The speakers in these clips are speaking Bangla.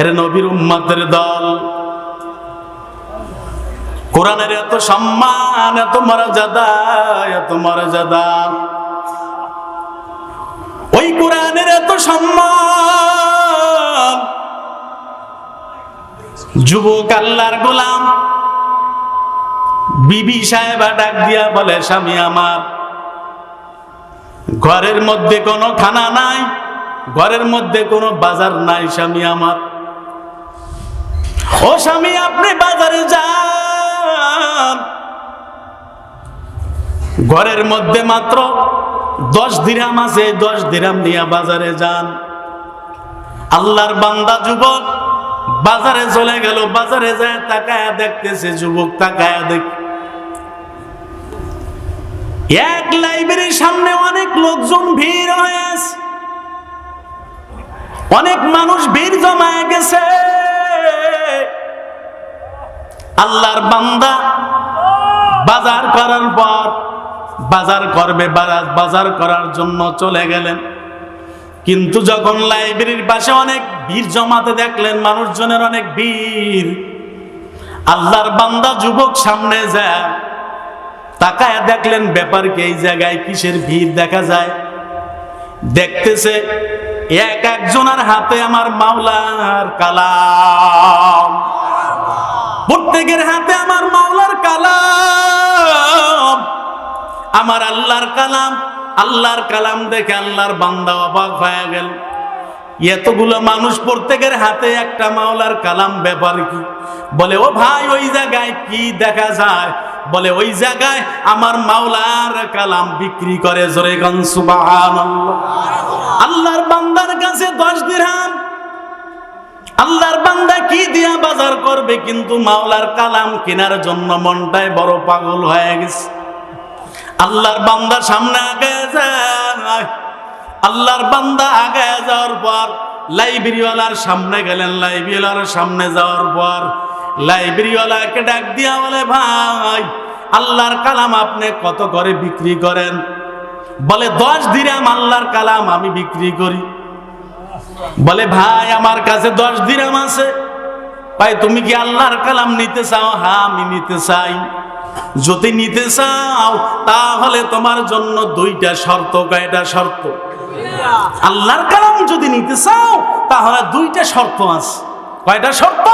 এর নবীর উম্মাদের দল। কোরআনের এত সম্মান, এত মর্যাদা এত মর্যাদা। ওই কোরআনের এত সম্মান। যুবক আল্লাহর গোলাম, বিবি সাহেবা ডাক দিয়া বলে, স্বামী আমার, ঘরের মধ্যে কোনো খানা নাই, ঘরের মধ্যে কোনো বাজার নাই, স্বামী আমার। ও স্বামী, আপনি বাজারে যান। ঘরের মধ্যে মাত্র দশ দিরাম আছে, দশ দিরাম নিয়ে বাজারে যান। আল্লাহর বান্দা যুবক বাজারে চলে গেল, বাজারে যায় তাকায়া দেখতেছে, যুবক তাকায়া দেখ। এক লাইব্রেরির সামনে অনেক লোকজন ভিড় হয়েছে অনেক মানুষ ভিড় জমায় গেছে। আল্লাহর বান্দা। বাজার করার পর বাজার করবে, বাজার- করার জন্য চলে গেলেন। কিন্তু যখন লাইব্রেরির পাশে অনেক ভিড় জমাতে দেখলেন, মানুষজনের অনেক ভিড়। আল্লাহর বান্দা যুবক সামনে যায়, তাকায় দেখলেন ব্যাপারকে এই জায়গায় কিসের ভিড় দেখা যায়? দেখতেছে এক একজনের হাতে আমার মাওলার কালাম। প্রত্যেকের হাতে আমার মাওলার কালাম। আমার আল্লাহর কালাম আল্লাহর কালাম দেখে আল্লাহর বান্দা অবাক হয়ে গেল। এতগুলো মানুষ প্রত্যেকের হাতে একটা মাওলার কালাম, ব্যাপার কি? বলে, ও ভাই, ওই জায়গায় কি দেখা যায়? বলে, ওই জায়গায় আমার মাওলার কালাম বিক্রি করে জোরে গান, সুবহানাল্লাহ। আল্লাহর বান্দার কাছে দশ দিরহাম আল্লাহর বান্দা কি দিয়া বাজার করবে কিন্তু মাওলার কালাম কেনার জন্য মনটায় বড় পাগল হয়ে গেছে। আল্লাহর বান্দা সামনে আগে যায়। আল্লাহর বান্দা আগে যাওয়ার পর লাইব্রেরিওয়ালার সামনে গেলেন, লাইব্রেরিওয়ালার সামনে যাওয়ার পর লাইব্রেরিওয়ালাকে ডাক দিয়া বলে, ভাই, আল্লাহর কালাম আপনি কত করে বিক্রি করেন? বলে, দশ দিরাম আল্লাহর কালাম আমি বিক্রি করি। বলে, ভাই, আমার কাছে দশ দিরাম আছে। ভাই, তুমি কি আল্লাহর কালাম নিতে চাও? হ্যাঁ আমি নিতে চাই। যদি নিতে চাও, তাহলে তোমার জন্য দুইটা শর্ত, কয়টা শর্ত? আল্লাহর কালাম যদি নিতে চাও, তাহলে দুইটা শর্ত আছে। কয়টা শর্ত?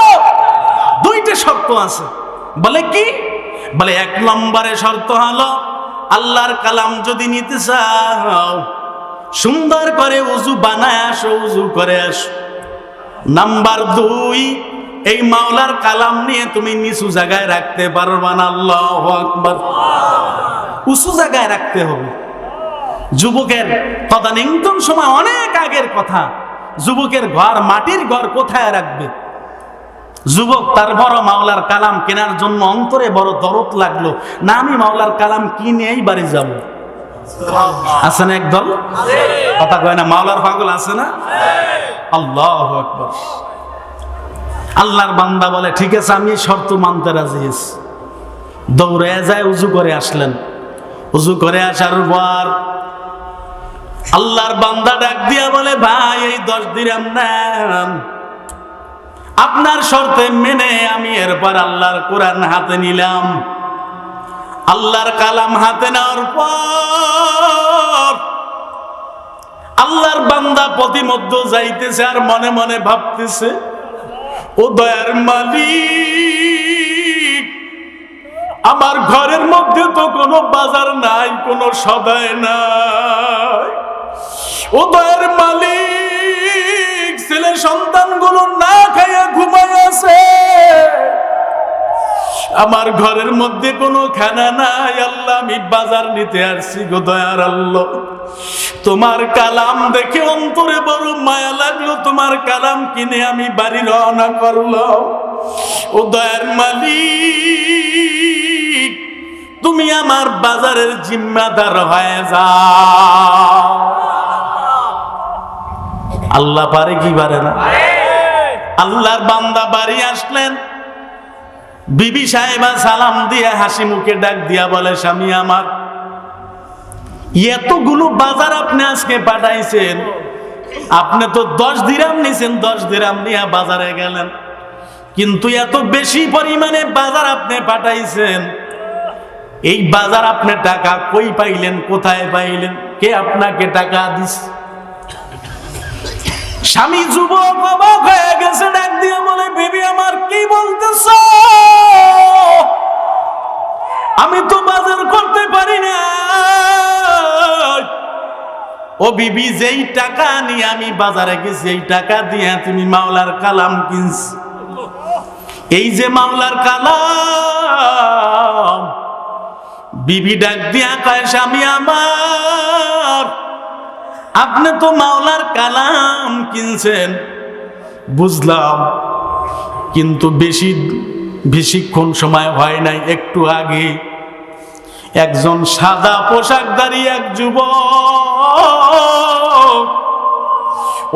দুইটা শর্ত আছে। বলে কি? বলে, এক নম্বরে শর্ত হলো, আল্লাহর কালাম যদি নিতে চাও সুন্দর করে উজু বানায় আসো, উজু করে আসো। নাম্বার দুই, এই মাওলার কালাম নিয়ে তুমি নিচু জায়গায় রাখতে পারবা না, আল্লাহ আকবার। উঁচু জায়গায় রাখতে হবে। যুবকের তদানীন্তন সময় অনেক আগের কথা। যুবকের ঘর, মাটির ঘর কোথায় রাখবে? যুবক, তার বড় মাওলার কালাম কেনার জন্য অন্তরে বড় দরদ লাগল। না, আমি মাওলার কালাম কিনেই বাড়ি যাব। আছে না একদল? কথা কয় না, মাওলার পাগল আছে না? আল্লাহ আল্লাহর বান্দা বলে, ঠিক আছে, আমি শর্ত মানতে রাজি আছি। দৌড়ে যায়, উজু করে আসলেন। উজু করে আসার পর আল্লাহর বান্দা ডাক দিয়া বলে, ভাই, এই দশ দিরাম নেন আপনার শর্তে মেনে আমি এরপর আল্লাহর কোরআন হাতে নিলাম। আল্লাহর কালাম হাতে নেওয়ার পর আল্লাহর বান্দা প্রতিমধ্য যাইতেছে আর মনে মনে ভাবতেছে, ও দয়ার মালিক, আমার ঘরের মধ্যে তো কোনো বাজার নাই, কোনো সদায় নাই। ও দয়ার মালিক, ছেলে সন্তানগুলো না খাইয়া আমার ঘরের মধ্যে কোনো খানা নাই আল্লাহ আমি বাজার নিতে আসছি গো দয়ার আল্লাহ। তোমার কালাম দেখে অন্তরে বড় মায়া লাগল তোমার কালাম কিনে আমি বাড়ি রওনা করলাম। ও দয়ার মালিক তুমি আমার বাজারের জিম্মাদার হয়ে যাও। আল্লাহ পারে কি পারে না? আল্লাহর বান্দা বাড়ি আসলেন বিবি সাহেবা সালাম দিয়ে হাসি মুখে ডাক দিয়া বলে, স্বামী আমার, এতগুলো বাজার আপনি আজকে পাঠাইছেন, আপনি তো দশ দিরাম নিছেন, দশ দিরাম নিয়ে বাজারে গেলেন। কিন্তু এত বেশি পরিমাণে বাজার আপনি পাঠাইছেন, এই বাজার আপনি টাকা কই পাইলেন, কোথায় পাইলেন, কে আপনাকে টাকা দিস স্বামী যুবক অবাক হয়ে গেছে, ডাক দিয়ে বলে, বিবি, আমার কি বলতেছ? আমি তো বাজার করতে পারি না। ও বিবি, যেই টাকা নিয়ে আমি বাজারে গেছি এই টাকা দিয়ে তুমি মাওলার কালাম কিনছ। এই যে মাওলার কালাম, বিবি, ডাক দিয়া কয়, স্বামী আমার। আপনি তো মাওলার কালাম কিনছেন। বুঝলাম, কিন্তু বেশি, বেশিক্ষণ সময় হয় নাই, একটু আগে। একজন সাদা পোশাকধারী এক যুবক,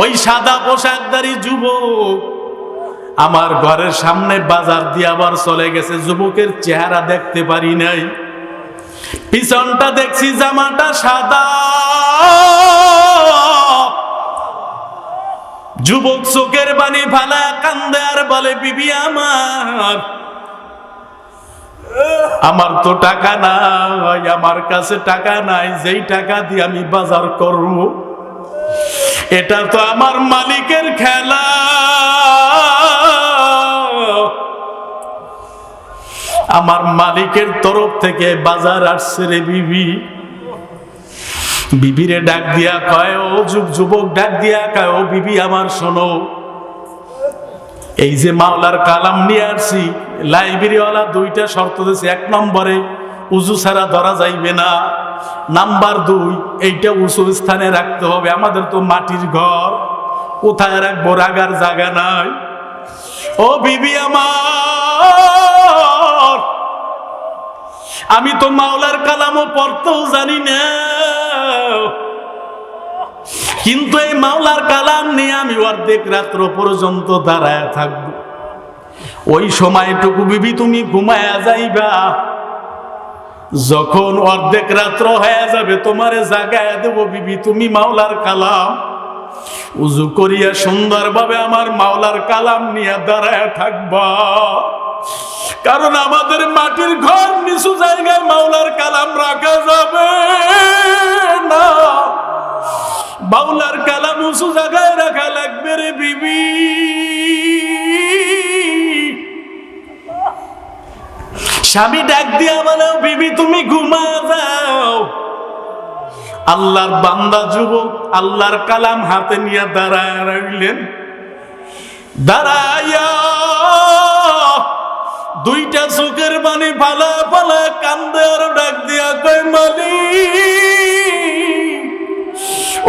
ওই সাদা পোশাকধারী যুবক আমার ঘরের সামনে বাজার দিয়ে আবার চলে গেছে। যুবকের চেহারা দেখতে পারি নাই। পিছনটা দেখছি জামাটা সাদা। যুবক চোখের বাণী ভালা কান্দে আর বলে, বিবি আমার আমার তো টাকা নাই, আমার কাছে টাকা নাই, যেই টাকা দিয়ে আমি বাজার করব, এটা তো আমার মালিকের খেলা। আমার মালিকের তরফ থেকে বাজার আসছে রে বিবি। বিবিরে ডাক দিয়া কয়, ও যুগ যুবক, ডাক দিয়া কয়, ও বিবি আমার শোনো। এই যে মাওলার কালাম নিয়ে আসছি, লাইব্রেরিওয়ালা দুইটা শর্ত দিয়েছে। এক নম্বরে, উজু ছাড়া ধরা যাইবে না। নাম্বার দুই, এইটা উঁচু স্থানে রাখতে হবে। আমাদের তো মাটির ঘর, কোথায় রাখব? রাগার জায়গা নাই। ও বিবি আমার আমি তো মাওলার কালামও পড়তেও জানি না। কিন্তু এই মাওলার কালাম নিয়ে আমি অর্ধেক রাত্র পর্যন্ত দাঁড়ায় থাকব। ওই সময়টুকু বিবি তুমি ঘুমায়া যাইবা। যখন অর্ধেক রাত্র হয়ে যাবে, তোমারে জাগায় দেব বিবি, তুমি মাওলার কালাম। উজু করিয়া সুন্দরভাবে আমার মাওলার কালাম নিয়ে দাঁড়ায় থাকবা। কারণ আমাদের মাটির ঘর নিচু জায়গায় মাওলার কালাম রাখা যাবে না। বাউলার কালাম উঁচু জায়গায় রাখা লাগবে রে বিবি। স্বামী ডাক দিয়া বলে, বিবি, তুমি ঘুমা যাও। আল্লাহর বান্দা যুবক, আল্লাহর কালাম হাতে নিয়ে দাঁড়ায় রাখলেন দাঁড়াইয়া দুইটা চোখের বাণী ফালা ফালা কান্দে আর ডাক দিয়া কই মালিক,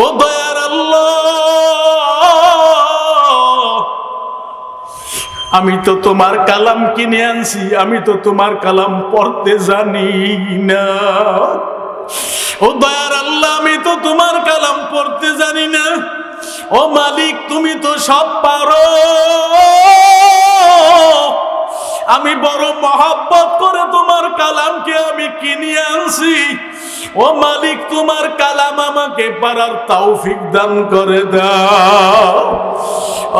ও দয়ার আল্লাহ, আমি তো তোমার কালাম কিনে আনছি, আমি তো তোমার কালাম পড়তে জানি না। ও দয়ার আল্লাহ, আমি তো তোমার কালাম পড়তে জানি না। ও মালিক, তুমি তো সব পারো। আমি বড় মহাব্বত করে তোমার কালামকে আমি কিনে আনছি। ও মালিক, তোমার কালাম আমাকে পারার তৌফিক দান করে দাও।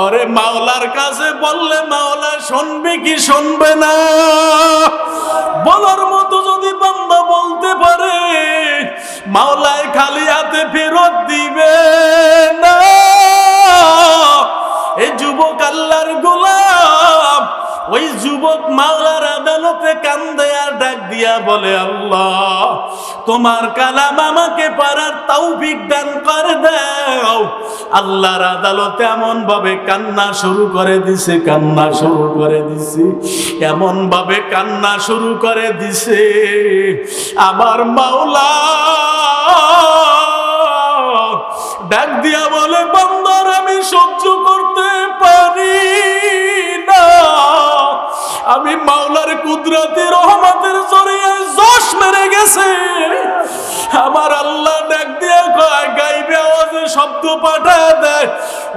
আরে মাওলার কাছে বললে মাওলা শুনবে কি শুনবে না? বলার মতো যদি বান্দা বলতে পারে, মাওলায় খালি হাতে ফেরত দিবে না। এই যুবক আল্লাহর গোলাম ওই যুবক মাওলার আদালতে কান্দে আর ডাক দিয়া বলে, আল্লাহ, তোমার কালাম আমাকে পারার তৌফিক দান করে দাও। আল্লাহর আদালতে এমন ভাবে কান্না শুরু করে দিছে, কান্না শুরু করে দিছে এমন ভাবে কান্না শুরু করে দিছে। আমার মাওলা ডাক দিয়া বলে, বন্দর, আমি সহ্য করতে পারি আমি মাওলার কুদরতি রহমতের জড়িয়ে জশ মেরে গেছে। আমার আল্লাহ ডাক দিয়ে গাইবে আওয়াজে শব্দ পাঠা দেয়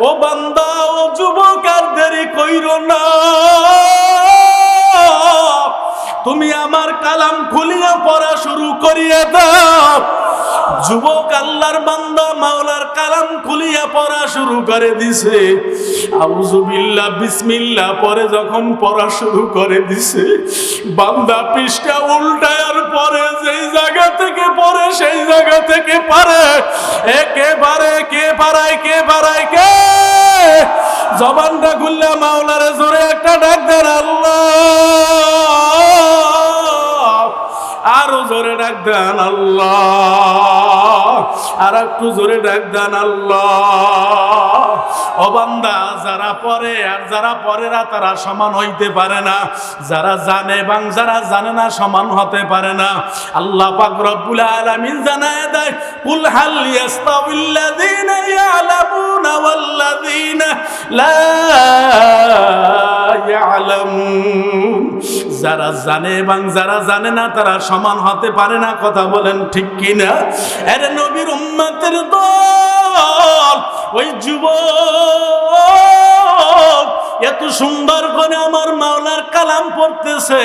ও বান্দা, ও যুবক, আর দেরি কইর না। তুমি আমার কালাম খুলিয়া পড়া শুরু করিয়ে দাও। যুবক আল্লাহর বান্দা মাওলার কালাম খুলিয়া পড়া শুরু করে দিছে। আউজুবিল্লাহ বিসমিল্লাহ পরে যখন পড়া শুরু করে দিছে, বান্দা পৃষ্ঠা উল্টায়ার পরে যেই জায়গা থেকে পড়ে, সেই জায়গা থেকে পারে। একেবারে কে পারায় কে পারায় কে? জবানটা খুললে মাওলারে জোরে একটা ডাক দেন, আল্লাহ। আরও জোরে ডাক দেন, আল্লাহ। আর একটু জোরে ডাক দেন আল্লাহ। অবান্দা যারা পরে আর যারা পরেরা, তারা সমান হইতে পারে না। যারা জানে এবং যারা জানে না, সমান হতে পারে না। আল্লাহ পাক রব্বুল আলামিন জানায় দেয়, কুল হাল ইয়াস্তাবিল্লাযীনা ইয়ালামুনা ওয়াল্লাযীনা লা ইয়ালামুন। যারা জানে এবং যারা জানে না, তারা সমান হতে পারে না। কথা বলেন ঠিক কিনা? আরে নবীর উম্মতের দল, ওই যুবক, এত সুন্দর করে আমার মাওলার কালাম পড়তেছে,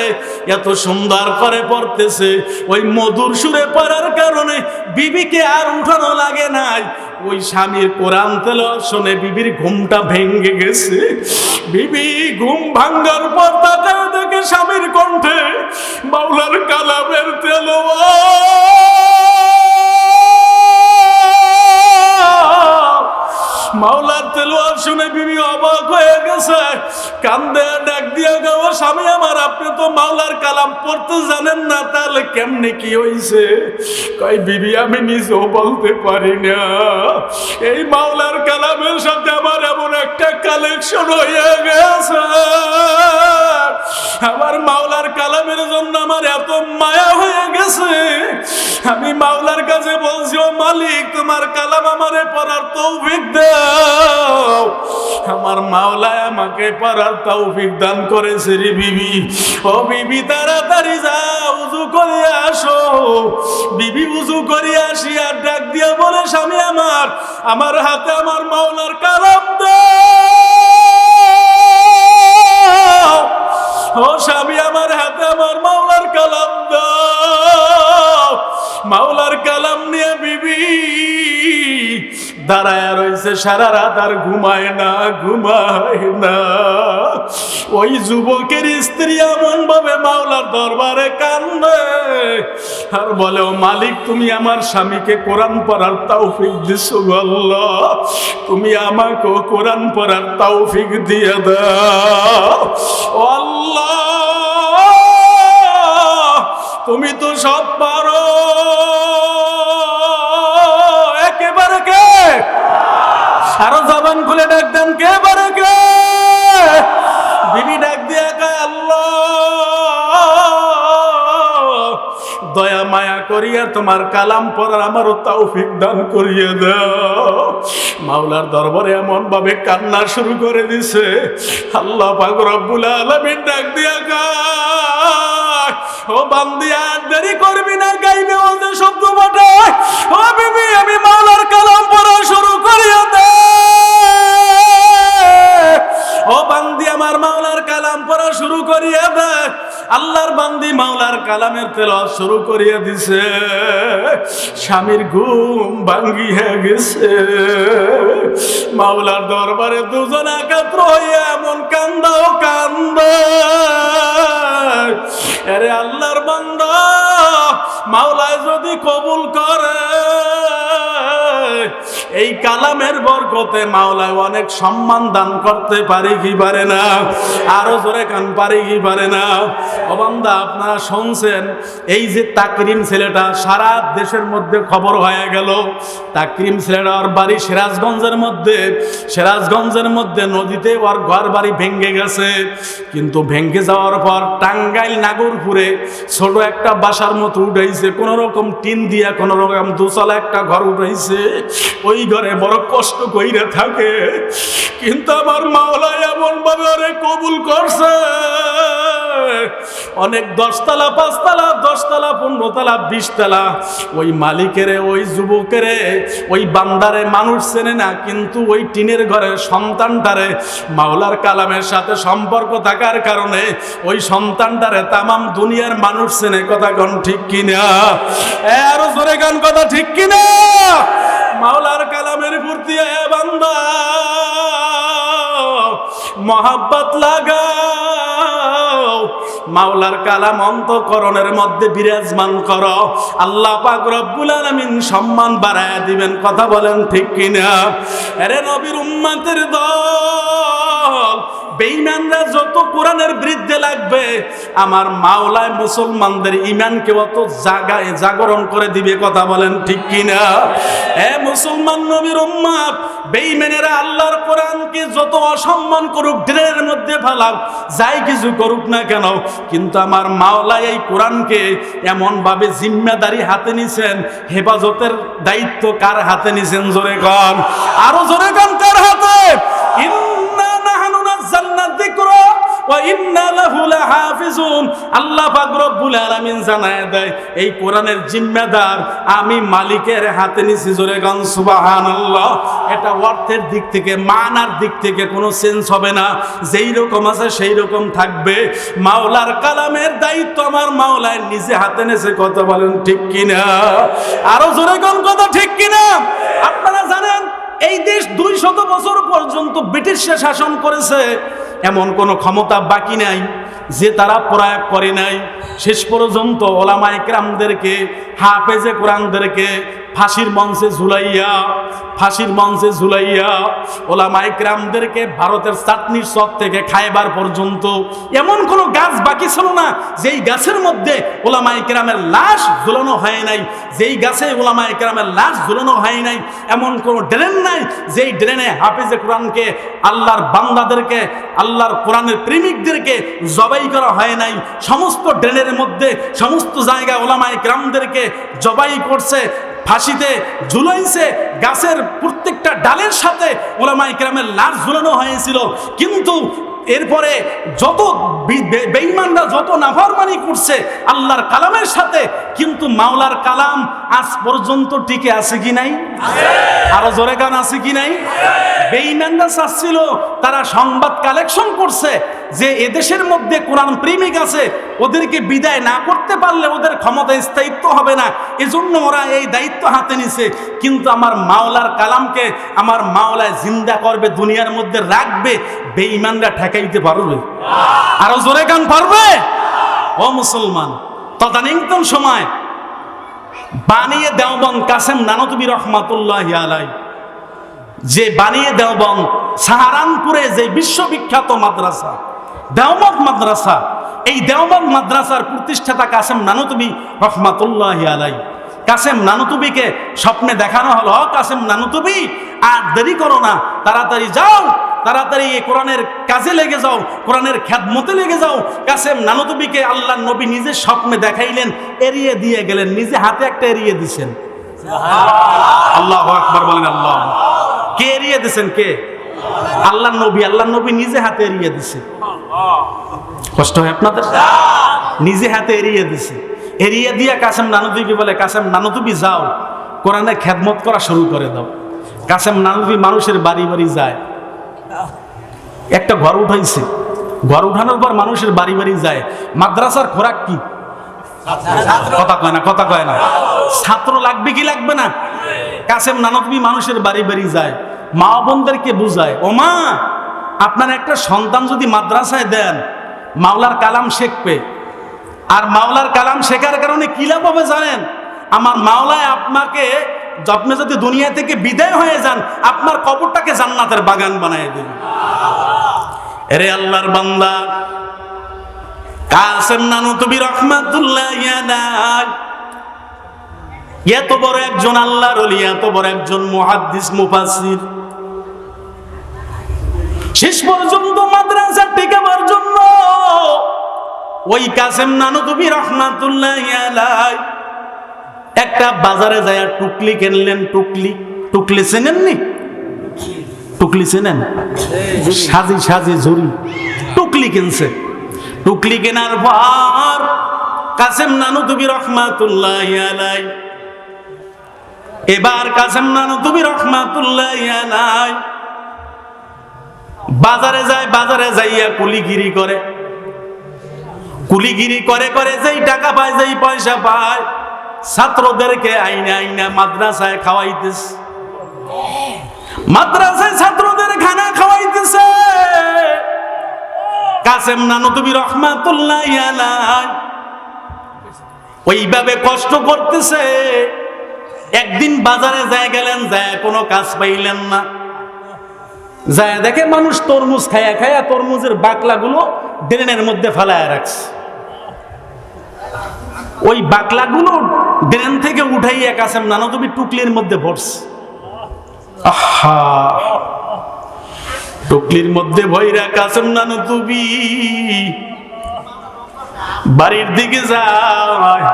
এত সুন্দর করে পড়তেছে, ওই মধুর সুরে পড়ার কারণে বিবিকে আর উঠানো লাগে নাই। ওই স্বামীর কোরআন তেল শুনে বিবির ঘুমটা ভেঙে গেছে। বিবি ঘুম ভাঙ্গার পর তাকায় দেখে স্বামীর কণ্ঠে মাওলার কালামের তেল মাওলার তেলোয়ার শুনে বিবি অবাক হয়ে গেছে। কান্দে ডাক দিয়া গাও স্বামী আমার, আপনি তো মাওলার কালাম পড়তে জানেন না, তাহলে কেমনে কি হইছে? কই বিবি, আমি নিজেও বলতে পারি না। এই মাওলার কালামের সাথে আমার এমন একটা কালেকশন হয়ে গেছে। আমার মাওলার কালামের জন্য আমার এত মায়া হয়ে গেছে। আমি মাওলার কাছে বলছি, ও মালিক, তোমার কালাম আমারে পড়ার তৌফিক দাও। আমার মাওলায় আমাকে পড়ার তৌফিক দান করেছে রে বিবি। ও বিবি, তাড়াতাড়ি যাও, উজু করে আসো। বিবি, উজু করে আসি আর ডাক দিয়া বলে, স্বামী আমার আমার হাতে আমার মাওলার কালাম দাও। ও স্বামী, আমার হাতে আমার মাওলার কালাম দাও। মাওলার কালাম নিয়ে বিবি দাঁড়ায় রয়েছে সারা রাত আর ঘুমায় না ঘুমায় না। ওই যুবকের স্ত্রী এমন ভাবে মাওলার দরবারে কান্দে আর বলে, ও মালিক, তুমি আমার স্বামীকে কোরআন পড়ার তৌফিক দিছো আল্লাহ। তুমি আমাকে কোরআন পড়ার তৌফিক দিয়ে দাও। ও সব পারো। একেবারে কে? আরও জবান খুলে ডাক দেন, কে পারে কে? বিবি ডাক দিয়ে কয়, আল্লাহ, দয়া মায়া করিয়া তোমার কালাম পড়ার আমারও তৌফিক দান করিয়ে দাও। মাওলার দরবারে এমন ভাবে কান্না শুরু করে দিছে। আল্লাহ পাক রব্বুল আলামিন ডাক দিয়া কয় ও বান্দি, আর দেরি করবি না, গাইবে ওদের শব্দ পাঠায় ও বিবি, আমি মাওলার কালাম পড়া শুরু করিয়া দে। ও বান্দি, আমার মাওলার কালাম পড়া শুরু করিয়া দে। আল্লাহর বান্দি মাওলার কালামের তেল শুরু করিয়া দিছে। স্বামীর ঘুম ভাঙ্গিয়া গেছে। মাওলার দরবারে দুজন একাত্র হইয়া এমন কান্দাও কান্দ। আরে আল্লাহর বান্দা মাওলায় যদি কবুল করে এই কালামের বরকতে মাওলায় অনেক সম্মান দান করতে পারি কি পারে না? আরও জোরে কান পারি কি পারে না? অবান্দা আপনারা শুনছেন? এই যে তাকরিম ছেলেটা সারা দেশের মধ্যে খবর হয়ে গেল। তাকরিম ছেলেটা ওর বাড়ি সিরাজগঞ্জের মধ্যে। সিরাজগঞ্জের মধ্যে নদীতে ওর ঘর বাড়ি ভেঙ্গে গেছে। কিন্তু ভেঙ্গে যাওয়ার পর টাঙ্গাইল, নাগরপুরে ছোট একটা বাসার মতো উঠাইছে কোন রকম টিন দিয়া কোন রকম দুতলা একটা ঘর উঠাইছে ওই ঘরে বড় কষ্ট কইরা থাকে। কিন্তু আমার মাওলা এমন ভাবে কবুল করছে। অনেক দশতলা, পাঁচতলা, দশতলা, পনেরোতলা, বিশতলা। ওই মালিকেরে, ওই যুবকেরে, ওই বান্দারে মানুষ চেনে না, কিন্তু ওই টিনের ঘরের সন্তানটারে মাওলার কালামের সাথে সম্পর্ক থাকার কারণে ওই সন্তানটারে তামাম দুনিয়ার মানুষ চেনে। কথা গণ ঠিক কিনা? আরও জোরে গান, কথা ঠিক কিনা? মাওলার কালামের প্রতি এ বান্দা। মহাব্বত লাগাও। মাওলার কালাম অন্তকরণের মধ্যে বিরাজমান কর। আল্লাহ পাক রব্বুল আলামিন সম্মান বাড়ায় দিবেন। কথা বলেন ঠিক কিনা? আরে নবীর উম্মাতের দল বেঈমানরা যত কোরআনের বৃদ্ধে লাগবে, আমার মাওলায় মুসলমানদের ইমানকে অত জাগায় জাগরণ করে দিবে কথা বলেন ঠিক কিনা? এ মুসলমান নবীর উম্মাত বেঈমানেরা আল্লাহর কোরআনকে যত অসম্মান করুক ড্রেনের মধ্যে ফেলাক, যাই কিছু করুক না কেন, কিন্তু আমার মাওলা এই কোরআনকে এমন ভাবে জিম্মেদারি হাতে নিছেন, হেফাজতের দায়িত্ব কার হাতে নিছেন জোরে কন? আরও জোরে কন কার হাতে? আল্লাহ জানায় দেয়, এই কোরআনের আমি মালিকের হাতে নিছি অর্থের দিক থেকে, মানার দিক থেকে সেন্স হবে না। যেই রকম আছে থাকবে। মাওলার কালামের দায়িত্ব আমার, মাওলায় নিজে হাতে নেছে, কথা বলেন ঠিক কিনা? আরও জোরে কথা ঠিক কিনা? আপনারা জানেন, এই দেশ দুই শত বছর পর্যন্ত ব্রিটিশরা শাসন করেছে। এমন কোনো ক্ষমতা বাকি নাই যে তারা প্রয়োগ করে নাই। শেষ পর্যন্ত ওলামা ইকরামদেরকে হাফেজে কোরআনদেরকে ফাঁসির মঞ্চে ঝুলাইয়া, ফাঁসির মঞ্চে ঝুলাইয়া ওলামা ইকরামদেরকে ভারতের চাটনির সব থেকে খাইবার পর্যন্ত এমন কোনো গাছ বাকি ছিল না যেই গাছের মধ্যে ওলামা ইকরামের লাশ ঝুলানো হয় নাই, যেই গাছে ওলামা ইকরামের লাশ ঝুলানো হয় নাই, এমন কোনো ড্রেন নাই যেই ড্রেনে হাফিজে কোরআনকে, আল্লাহর বান্দাদেরকে, আল্লাহর কোরআনের প্রেমিকদেরকে জবাই করা হয় নাই। সমস্ত ড্রেনের মধ্যে, সমস্ত জায়গায় ওলামাই গ্রামদেরকে জবাই করছে ফাঁসিতে ঝুলাইছে, গাছের প্রত্যেকটা ডালের সাথে ওলামাই গ্রামের লাশ ঝুলানো হয়েছিল। কিন্তু এরপরে যত বেঈমানরা যত নাফরমানি করছে, আল্লাহর কালামের সাথে কিন্তু মাওলার কালাম আজ পর্যন্ত টিকে আছে কি নাই? আরও জোরে গান আছে কি নাই? বেঈমানরা চাচ্ছিল তারা সংবাদ কালেকশন করছে যে এদেশের মধ্যে কোরআন প্রেমিক আছে, ওদেরকে বিদায় না করতে পারলে ওদের ক্ষমতা স্থায়িত্ব হবে না। এজন্য ওরা এই দায়িত্ব হাতে নিছে। কিন্তু আমার মাওলার কালামকে আমার মাওলায় জিন্দা করবে, দুনিয়ার মধ্যে রাখবে, বেঈমানরা ঠেকাইতে পারবে। আরও জোরে গান পারবে? ও মুসলমান তদানীন্তন সময়? বানিয়ে দেওবন কাসেম নানতবি রহমাতুল্লাহ আলাই। যে বানিয়ে দেওবন সাহারানপুরে যে বিশ্ববিখ্যাত মাদ্রাসা, দেওবন্দ মাদ্রাসা, এই দেওবন্দ মাদ্রাসার প্রতিষ্ঠাতা কাসেম নানতবি রহমাতুল্লাহ আলাই। কাসেম নানুতুবিকে স্বপ্নে দেখানো হলো কাসেম নানুতুবি, আর দেরি করো না, তাড়াতাড়ি যাও। তাড়াতাড়ি এই কোরআনের কাজে লেগে যাও কোরআনের খ্যাতমতে লেগে যাও। কাসেম নানুতুবিকে আল্লাহ নবী নিজে স্বপ্নে দেখাইলেন এড়িয়ে দিয়ে গেলেন নিজে হাতে একটা এড়িয়ে দিছেন। আল্লাহ আকবার বলেন আল্লাহ। কে এড়িয়ে দিছেন কে? আল্লাহ নবী আল্লাহ নবী নিজে হাতে এড়িয়ে দিছে। কষ্ট হয় আপনাদের? নিজে হাতে এড়িয়ে দিছে। এড়িয়ে দিয়ে কাসেম নানুতুবি বলে কাসেম নানুতুবি যাও কোরআনে খেদমত করা শুরু করে দাও। কাসেম নানুতুবি মানুষের বাড়ি বাড়ি যায়। একটা ঘর উঠাইছে। ঘর উঠানোর পর মানুষের বাড়ি বাড়ি যায়। মাদ্রাসার খোরাক কি? কথা কয় না, কথা কয় না। ছাত্র লাগবে কি লাগবে না? কাসেম নানকবি মানুষের বাড়ি বাড়ি যায়। মা বোনদেরকে বুঝায়, ও মা, আপনার একটা সন্তান যদি মাদ্রাসায় দেন, মাওলার কালাম শিখবে। আর মাওলার কালাম শেখার কারণে কি লাভ হবে জানেন? আমার মাওলায় আপনাকে আপনি যদি দুনিয়া থেকে বিদায় হয়ে যান, আপনার কবরটাকে জান্নাতের বাগান বানিয়ে দেবে। এরে আল্লাহর বান্দা। কাসেম নানুতুবি রহমাতুল্লাহ এত বড় একজন আল্লাহর ওলি, এত বড় একজন মুহাদ্দিস মুফাসির শেষ পর্যন্ত মাদ্রাসা টিকাবার জন্য ওই কাসেম নানুতুবি রহমাতুল্লাহ একটা বাজারে যায় টুকলি কিনলেন, টুকলি টুকলি চেনেননি? টুকলি চেনেন? সাজি সাজি ঝুরি টুকলি কিনছে। টুকলি কেনার পর কাসেম নানু তুমি রহমাতুল্লাহ আলাই। এবার কাসেম নানু তুমি রহমাতুল্লাহ আলাই। বাজারে যায়, বাজারে যাইয়া কুলিগিরি করে। কুলিগিরি করে করে যেই টাকা পায়, যেই পয়সা পায়, ছাত্রদেরকে আইনা আইনা মাদ্রাসায় খাওয়াইতেছে। মাদ্রাসায় ছাত্রদের খানা খাওয়াইতেছে। কাসেম নানতুবি রহমাতুল্লাহ ওইভাবে কষ্ট করতেছে। একদিন বাজারে যায় গেলেন, যায় কোনো কাজ পাইলেন না। যায় দেখে মানুষ তরমুজ খায়া খায়া তরমুজের বাকলাগুলো ড্রেনের মধ্যে ফেলায় রাখছে। ওই বাকলাগুলো ড্রেন থেকে উঠাইয়া কাসেম নানতুবি টুকলির মধ্যে ভরছে। আহা। টুকলির মধ্যে ভৈরা কাসেম নানু তুবি বাড়ির দিকে যায়।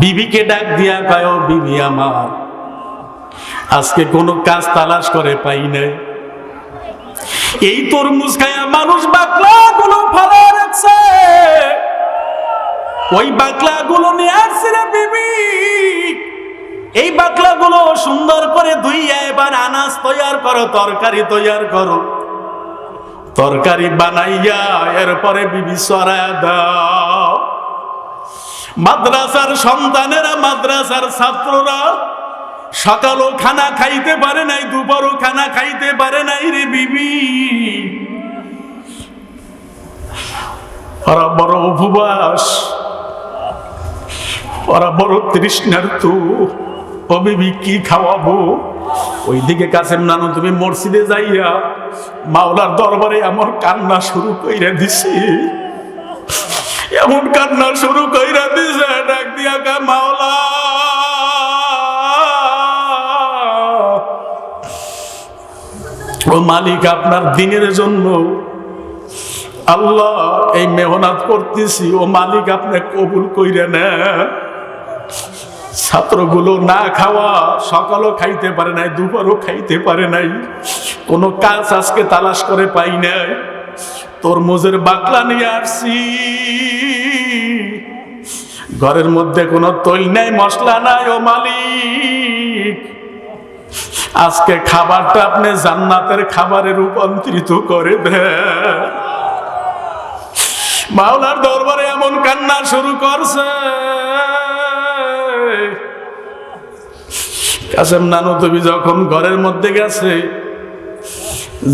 বিবিকে ডাক দিয়া কয় বিবি আমার, আজকে কোনো কাজ তালাশ করে পাই নাই। এই তরমুজ খায়া মানুষ বাকলা গুলো ফালা রাখছে ওই বাকলা গুলো নিয়ে আসছে বিবি। এই বাকলাগুলো সুন্দর করে ধুইয়া এবার আনাজ তৈয়ার করো, তরকারি তৈয়ার করো। তরকারি বানাইয়া এরপরে বিবি সরায় দাও। মাদ্রাসার সন্তানেরা, মাদ্রাসার ছাত্ররা, সকালও খানা খাইতে পারে নাই, দুপুরও খানা খাইতে পারে নাই রে বিবি। ওরা বড় উপবাস, ওরা বড় তৃষ্ণার্থ ও বিবি কি খাওয়াবো? ওইদিকে কাছেম নানু, তুমি মসজিদে যাইয়া মাওলার দরবারে এমন কান্না শুরু কইরা দিছি। এমন কান্না শুরু কইরা দিছে, ডাক দিয়া কা মাওলা। ও মালিক, আপনার দিনের জন্য আল্লাহ এই মেহনত করতেছি। ও মালিক, আপনি কবুল কইরে নেন। ছাত্রগুলো না খাওয়া, সকালও খাইতে পারে নাই, দুপুরও খাইতে পারে নাই। কোনো কাজ আজকে তালাশ করে পাই নাই। তরমুজের বাকলা নিয়ে আসছি। ঘরের মধ্যে কোনো তৈল নাই, মশলা নাই ও মালিক। আজকে খাবারটা আপনি জান্নাতের খাবারে রূপান্তরিত করে দেন। মাওলার দরবারে এমন কান্না শুরু করছে। কাসেম নানু তুমি যখন ঘরের মধ্যে গেছে,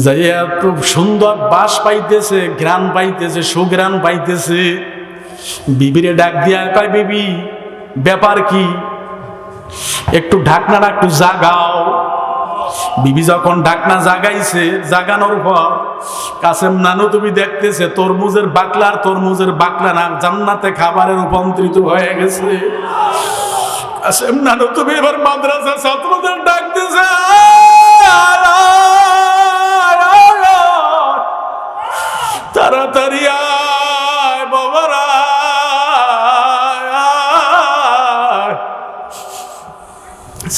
যাইয়া খুব সুন্দর বাস পাইতেছে, গ্রান পাইতেছে, সুগ্রান পাইতেছে। বিবিরে ডাক দিয়া, কয় বিবি, ব্যাপার কি? একটু ঢাকনাটা একটু জাগাও। বিবি যখন ঢাকনা জাগাইছে, জাগানোর পর কাসেম নানু তুমি দেখতেছে, তরমুজের বাকলা আর তরমুজের বাকলা না, জান্নাতে খাবারে রূপান্তরিত হয়ে গেছে। নানু, তুমি এবার মাদ্রাসা ছাত্রদের ডাকতেছে তাড়াতাড়ি আয় বাবারা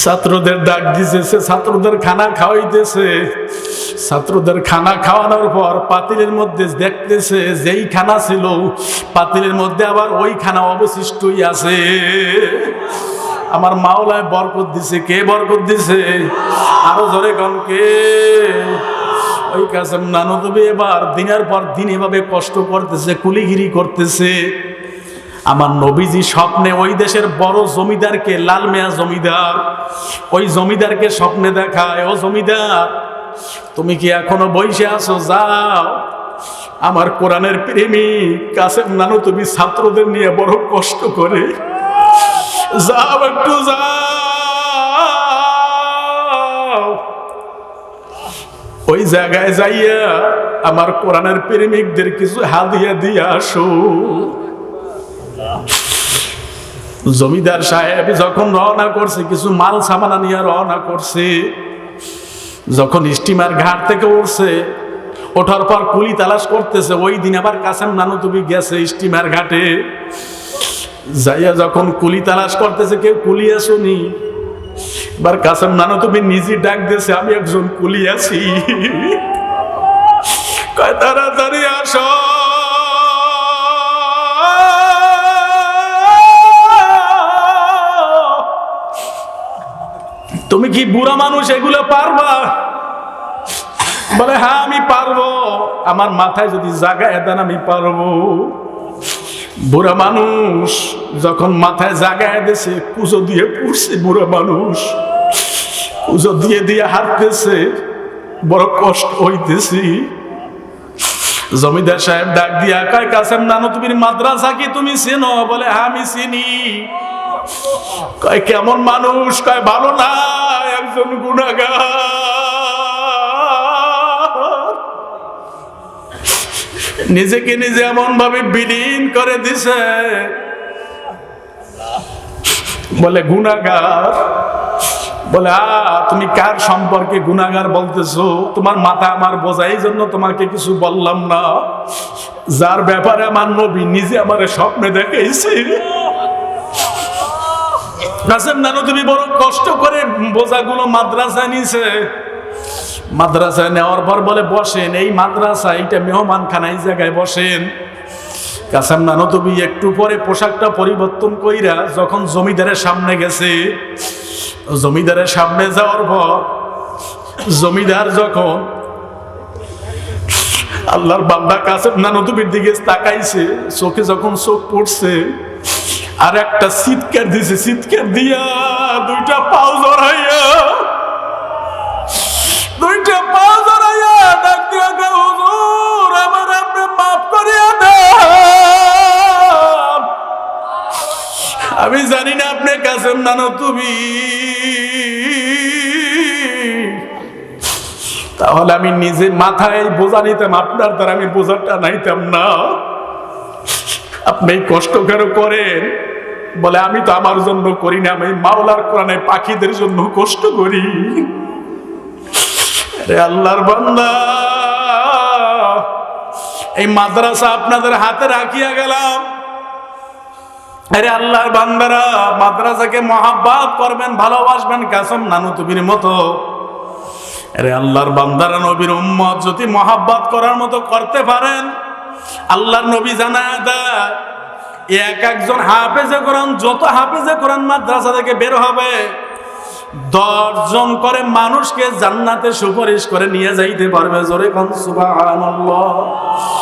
ছাত্রদের ডাক দিতেছে ছাত্রদের খানা খাওয়াইতেছে। ছাত্রদের খানা খাওয়ানোর পর পাতিলের মধ্যে দেখতেছে, যেই খানা ছিল, পাতিলের মধ্যে আবার ওই খানা অবশিষ্টই আছে। আমার মাওলায় বরকত দিছে, কে বরকত দিছে? আরও ধরে কন কে? ওই কাসেম নানু তবে এবার দিনের পর দিন এভাবে কষ্ট করতেছে, কুলিগিরি করতেছে। আমার নবীজি স্বপ্নে ওই দেশের বড় জমিদারকে, লাল মেয়া জমিদার, ওই জমিদারকে স্বপ্নে দেখায়, ও জমিদার, তুমি কি এখনও বসে আছো? যাও। আমার কোরআনের প্রেমিক কাসেম নানু তুমি ছাত্রদের নিয়ে বড় কষ্ট করে যাও একটু যাও। ওই জায়গায় যাইয়া আমার কোরআনের প্রেমিকদের কিছু হাদিয়া দিয়ে আসো। জমিদার সাহেব যখন রওনা করছে, কিছু মাল সামানা নিয়ে রওনা করছে, যখন স্টিমার ঘাট থেকে উঠছে, ওঠার পর কুলি তালাশ করতেছে, ওই দিন আবার কাসেম নানু তুমি গেছে স্টিমার ঘাটে। যাইয়া যখন কুলি তালাশ করতেছে, কেউ কুলি আসুনি। এবার কাসম নানো তুমি নিজে ডাক দিয়েছে, আমি একজন কুলি আছি। তাড়াতাড়ি আস। তুমি কি বুড়া মানুষ, এগুলো পারবা? বলে হ্যাঁ আমি পারব। আমার মাথায় যদি জাগায় দেন, আমি পারব। বুড়া মানুষ যখন মাথায় জাগায় দিয়েছে, পুজো দিয়ে পড়ছে বুড়া মানুষ। পুজো দিয়ে দিয়ে হাঁটতেছে, বড় কষ্ট হইতেছি। জমিদার সাহেব ডাক দিয়া কয়, কাসেম নানো, তুমি মাদ্রাসা কি তুমি চেনো? বলে, আমি চিনি। কয়, কেমন মানুষ? কয়, ভালো না, একজন গুণাগার। নিজেকে নিজে এমন ভাবে বিলীন করে দিছে। বলে গুণাগার বলে, আ, তুমি কার সম্পর্কে গুণাগার বলতেছো? তোমার মাথা আমার বোঝাই জন্য তোমাকে কিছু বললাম না। যার ব্যাপারে আমার নবী নিজে আমার স্বপ্নে নানু, তুমি বড় কষ্ট করে বোঝাগুলো মাদ্রাসা নিছে মাদ্রাসায় নেওয়ার পর বলে, বসেন, এই মাদ্রাসা, এইটা মেহমান খানা এই জায়গায় বসেন। কাসাম নানো তুমি একটু পরে পোশাকটা পরিবর্তন কইরা যখন জমিদারের সামনে গেছে, জমিদারের সামনে যাওয়ার পর জমিদার যখন আল্লাহর বান্দা কাসেম নানো তুমির দিকে তাকাইছে, চোখে যখন চোখ পড়ছে, আর একটা চিৎকার দিছে চিৎকার দিয়া দুইটা পাও জড়াইয়া আমি জানি না আপনি কাছেন নানো তুমি। তাহলে আমি নিজে মাথায় বোঝা নিতাম, আপনার দ্বারা আমি বোঝাটা নাইতাম না। আপনি কষ্ট কেন করেন, বলে আমি তো আমার জন্য করি না, আমি মাওলার কোরআনে পাখিদের জন্য কষ্ট করি। রে আল্লাহর বান্দা, এই মাদ্রাসা আপনাদের হাতে রাখিয়া গেলাম। আরে আল্লাহর বান্দারা, মাদ্রাসাকে মহাব্বাত করবেন, ভালোবাসবেন, কাসম নানু তুমির মতো। আরে আল্লাহর বান্দারা, নবীর উম্মত যদি মহাব্বাত করার মতো করতে পারেন, আল্লাহর নবী জানায় দেয়, এক একজন হাফেজে কোরআন, যত হাফেজে কোরআন মাদ্রাসা থেকে বের হবে, দশজন করে মানুষকে জান্নাতে সুপারিশ করে নিয়ে যাইতে পারবে। জোরে কোন, সুবহানাল্লাহ।